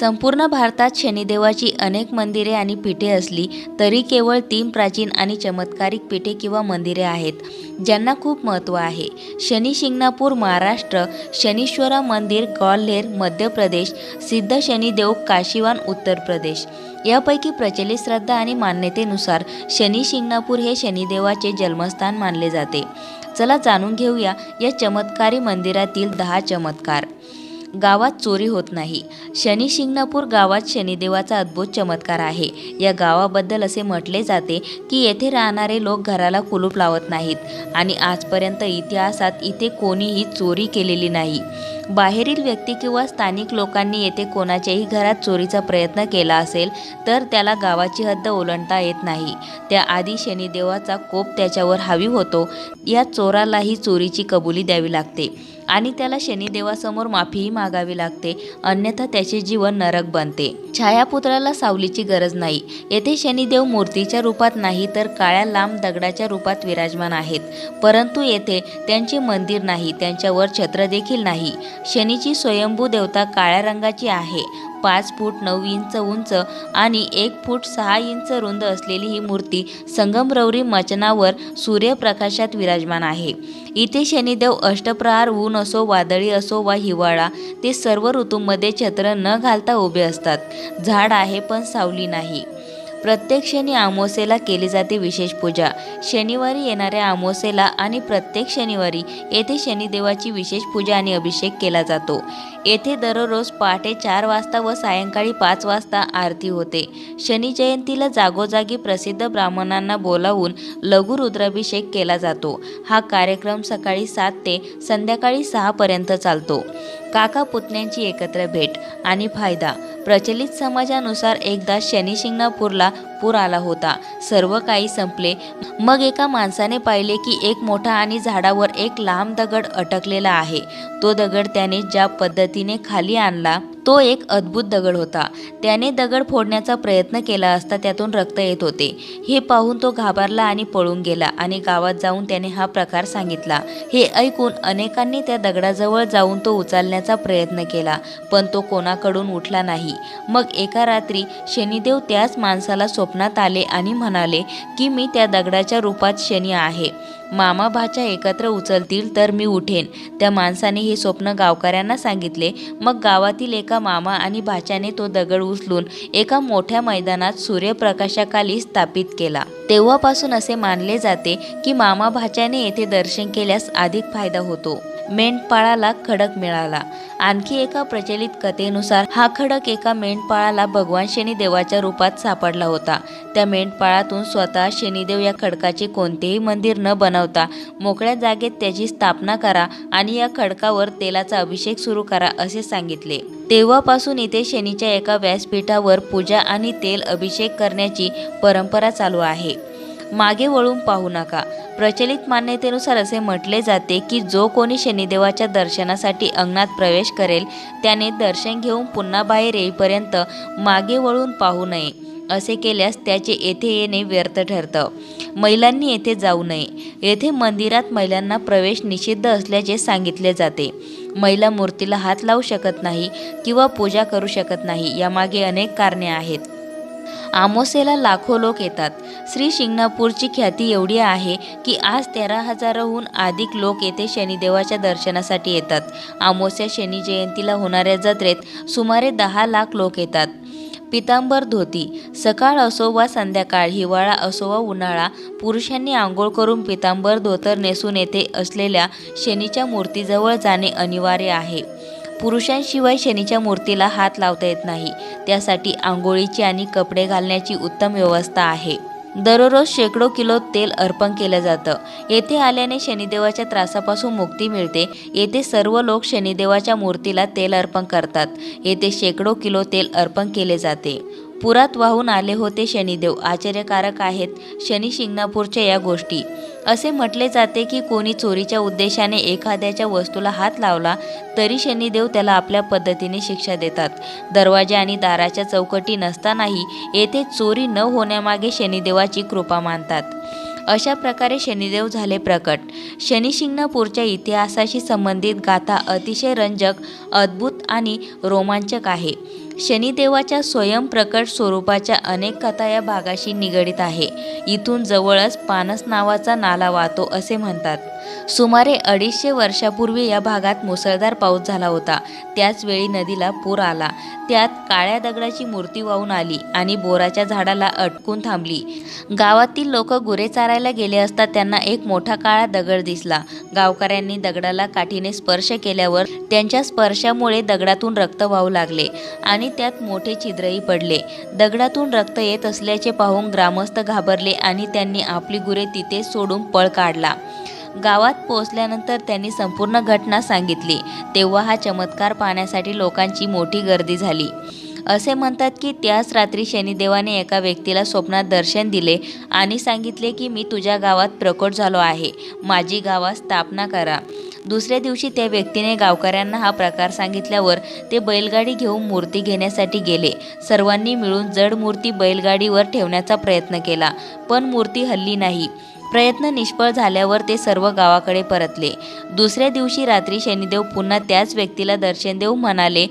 संपूर्ण भारतात शनिदेवाची अनेक मंदिरे आणि पीठे असली तरी केवळ तीन प्राचीन आणि चमत्कारिक पीठे किंवा मंदिरे आहेत ज्यांना खूप महत्त्व आहे. शनी शिंगणापूर महाराष्ट्र शनीश्वरा मंदिर ग्वाल्हेर मध्य प्रदेश सिद्ध शनिदेव काशीवान उत्तर प्रदेश. यापैकी प्रचलित श्रद्धा आणि मान्यतेनुसार शनी शिंगणापूर हे शनिदेवाचे जन्मस्थान मानले जाते. चला जाणून घेऊया या चमत्कारी मंदिरातील दहा चमत्कार. गावात चोरी होत नाही. शनी शिंगणापूर गावात शनिदेवाचा अद्भुत चमत्कार आहे. या गावाबद्दल असे म्हटले जाते की येथे राहणारे लोक घराला कुलूप लावत नाहीत आणि आजपर्यंत इतिहासात इथे कोणीही चोरी केलेली नाही. बाहेरील व्यक्ती किंवा स्थानिक लोकांनी येथे कोणाच्याही घरात चोरीचा प्रयत्न केला असेल तर त्याला गावाची हद्द ओलांडता येत नाही. त्याआधी शनिदेवाचा कोप त्याच्यावर हावी होतो. या चोरालाही चोरीची कबुली द्यावी लागते. आणि त्याला शनिदेवासमोर माफीही मागावी लागते अन्यथा त्याचे जीवन नरक बनते. छायापुत्राला सावलीची गरज नाही. येथे शनिदेव मूर्तीच्या रूपात नाही तर काळ्या लांब दगडाच्या रूपात विराजमान आहेत. परंतु येथे त्यांचे मंदिर नाही त्यांच्यावर छत्र देखील नाही. शनीची स्वयंभू देवता काळ्या रंगाची आहे. पाच फूट नऊ इंच उंच आणि एक फूट सहा इंच रुंद असलेली ही मूर्ती संगमरवरी मचनावर सूर्यप्रकाशात विराजमान आहे. इथे शनिदेव अष्टप्रहार ऊन असो वादळी असो वा हिवाळा ते सर्व ऋतूंमध्ये छत्र न घालता उभे असतात. झाड आहे पण सावली नाही. प्रत्येक शनी आमोसेला केली जाते विशेष पूजा. शनिवारी येणाऱ्या आमोसेला आणि प्रत्येक शनिवारी येथे शनिदेवाची विशेष पूजा आणि अभिषेक केला जातो. येथे दररोज पहाटे चार वाजता व सायंकाळी पाच वाजता आरती होते. शनी जयंतीला जागोजागी प्रसिद्ध ब्राह्मणांना बोलावून लघु रुद्राभिषेक केला जातो. हा कार्यक्रम सकाळी सात ते संध्याकाळी सहापर्यंत चालतो. काका पुतण्यांची एकत्र भेट आणि फायदा. प्रचलित समाजानुसार एकदा शनी शिंगणापूरला पूर आला होता. सर्व काही संपले. मग एका माणसाने पाहिले की एक मोठा आणि झाडावर एक लांब दगड अटकलेला आहे. तो दगड त्याने ज्या पद्धतीने खाली आणला तो एक अद्भुत दगड होता. त्याने दगड फोडण्याचा प्रयत्न केला असता त्यातून रक्त येत होते. हे पाहून तो घाबरला आणि पळून गेला आणि गावात जाऊन त्याने हा प्रकार सांगितला. हे ऐकून अनेकांनी त्या दगडाजवळ जाऊन तो उचलण्याचा प्रयत्न केला पण तो कोणाकडून उठला नाही. मग एका रात्री शनिदेव त्याच माणसाला स्वप्नात आले आणि म्हणाले की मी त्या दगडाच्या रूपात शनी आहे. मामा भाच्या एकत्र उचलतील तर मी उठेन. त्या माणसाने हे स्वप्न गावकऱ्यांना सांगितले. मग गावातील एका मामा आणि भाच्याने तो दगड उचलून एका मोठ्या मैदानात सूर्यप्रकाशाखाली स्थापित केला. तेव्हापासून असे मानले जाते की मामा भाच्याने येथे दर्शन केल्यास अधिक फायदा होतो. मेंढपाळाला खडक मिळाला. आणखी एका प्रचलित कथेनुसार हा खडक एका मेंढपाळाला भगवान शनिदेवाच्या रूपात सापडला होता. त्या मेंढपाळातून स्वतः शनिदेव या खडकाचे कोणतेही मंदिर न बनवता मोकळ्या जागेत त्याची स्थापना करा आणि या खडकावर तेलाचा अभिषेक सुरू करा असे सांगितले. तेव्हापासून इथे शनीच्या एका व्यासपीठावर पूजा आणि तेल अभिषेक करण्याची परंपरा चालू आहे. मागे वळून पाहू नका. प्रचलित मान्यतेनुसार असे म्हटले जाते की जो कोणी शनिदेवाच्या दर्शनासाठी अंगणात प्रवेश करेल त्याने दर्शन घेऊन पुन्हा बाहेर येईपर्यंत मागे वळून पाहू नये. असे केल्यास त्याचे येथे येणे व्यर्थ ठरतं. महिलांनी येथे जाऊ नये. येथे मंदिरात महिलांना प्रवेश निषिद्ध असल्याचे सांगितले जाते. महिला मूर्तीला हात लावू शकत नाही किंवा पूजा करू शकत नाही यामागे अनेक कारणे आहेत. आमोसेला लाखो लोक येतात. श्री शिंगणापूरची ख्याती एवढी आहे की आज तेरा हजाराहून अधिक लोक येथे शनिदेवाच्या दर्शनासाठी येतात. आमोस्या शनी जयंतीला होणाऱ्या जत्रेत सुमारे दहा लाख लोक येतात. पितांबर धोती सकाळ असो वा संध्याकाळ हिवाळा असो वा उन्हाळा पुरुषांनी आंघोळ करून पितांबर धोतर नेसून येथे असलेल्या शनीच्या मूर्तीजवळ जाणे अनिवार्य आहे. पुरुषांशिवाय शनीच्या मूर्तीला हात लावता येत नाही. त्यासाठी आंघोळीची आणि कपडे घालण्याची उत्तम व्यवस्था आहे. दररोज शेकडो किलो तेल अर्पण केलं जातं. येथे आल्याने शनिदेवाच्या त्रासापासून मुक्ती मिळते. येथे सर्व लोक शनिदेवाच्या मूर्तीला तेल अर्पण करतात. येथे शेकडो किलो तेल अर्पण केले जाते. पुरात वाहून आले होते शनिदेव. आश्चर्यकारक आहेत शनी शिंगणापूरच्या या गोष्टी. असे म्हटले जाते की कोणी चोरीच्या उद्देशाने एखाद्याच्या वस्तूला हात लावला तरी शनिदेव त्याला आपल्या पद्धतीने शिक्षा देतात. दरवाजा आणि दाराच्या चौकटी नसतानाही येथे चोरी न होण्यामागे शनिदेवाची कृपा मानतात. अशा प्रकारे शनिदेव झाले प्रकट. शनिशिंगणापूरच्या इतिहासाशी संबंधित गाथा अतिशय रंजक अद्भुत आणि रोमांचक आहे. शनिदेवाच्या स्वयंप्रकट स्वरूपाच्या अनेक कथा या भागाशी निगडीत आहे. इथून जवळच पानस नावाचा नाला वाहतो असे म्हणतात. सुमारे अडीचशे वर्षापूर्वी या भागात मुसळधार पाऊस झाला होता. त्याचवेळी नदीला पूर आला. त्यात काळ्या दगडाची मूर्ती वाहून आली आणि बोराच्या झाडाला अटकून थांबली. गावातील लोक गुरे चारायला गेले असता त्यांना एक मोठा काळा दगड दिसला. गावकऱ्यांनी दगडाला काठीने स्पर्श केल्यावर त्यांच्या स्पर्शामुळे दगडातून रक्त वाहू लागले आणि त्यात मोठे छिद्रही पडले. दगडातून रक्त येत असल्याचे पाहून ग्रामस्थ घाबरले आणि त्यांनी आपली गुरे तिथे सोडून पळ काढला. गावात पोहोचल्यानंतर त्यांनी संपूर्ण घटना सांगितली. तेव्हा हा चमत्कार पाहण्यासाठी लोकांची मोठी गर्दी झाली. असे म्हणतात की त्याच रात्री शनिदेवाने एका व्यक्तीला स्वप्नात दर्शन दिले आणि सांगितले की मी तुझ्या गावात प्रकट झालो आहे. माझी गावात स्थापना करा. दुसऱ्या दिवशी त्या व्यक्तीने गावकऱ्यांना हा प्रकार सांगितल्यावर ते बैलगाडी घेऊन मूर्ती घेण्यासाठी गेले. सर्वांनी मिळून जड मूर्ती बैलगाडीवर ठेवण्याचा प्रयत्न केला पण मूर्ती हल्ली नाही. प्रयत्न निष्फळ झाल्यावर ते सर्व गावाकडे परतले. दुसऱ्या दिवशी रात्री शनिदेव पुन्हा त्याच व्यक्तीला दर्शन देऊ म्हणाले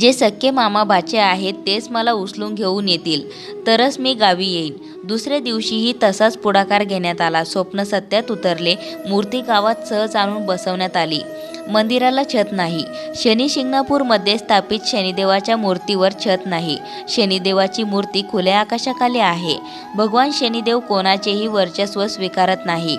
जे सख्खे मामा भाचे आहेत तेच मला उचलून घेऊन येतील. तरच मी गावी येईन. दुसऱ्या दिवशीही तसाच पुढाकार घेण्यात आला. स्वप्न सत्यात उतरले. मूर्ती गावात सहज आणून बसवण्यात आली. मंदिराला छत नाही. शनी शिंगणापूरमध्ये स्थापित शनिदेवाच्या मूर्तीवर छत नाही. शनिदेवाची मूर्ती खुल्या आकाशाखाली आहे. भगवान शनिदेव कोणाचेही वर्चस्व स्वीकारत नाही.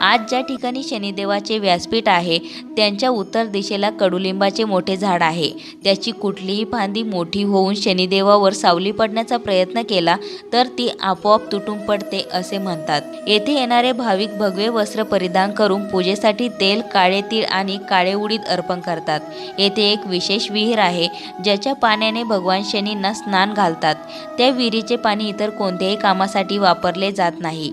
आज ज्या ठिकाणी शनिदेवाचे व्यासपीठ आहे त्यांच्या उत्तर दिशेला कडुलिंबाचे मोठे झाड आहे. त्याची कुठलीही फांदी मोठी होऊन शनिदेवावर सावली पडण्याचा प्रयत्न केला तर ती आपोआप तुटून पडते असे म्हणतात. येथे येणारे भाविक भगवे वस्त्र परिधान करून पूजेसाठी तेल काळे तीळ आणि काळे उडीद अर्पण करतात. येथे एक विशेष विहीर आहे ज्याच्या पाण्याने भगवान शनींना स्नान घालतात. त्या विहिरीचे पाणी इतर कोणत्याही कामासाठी वापरले जात नाही.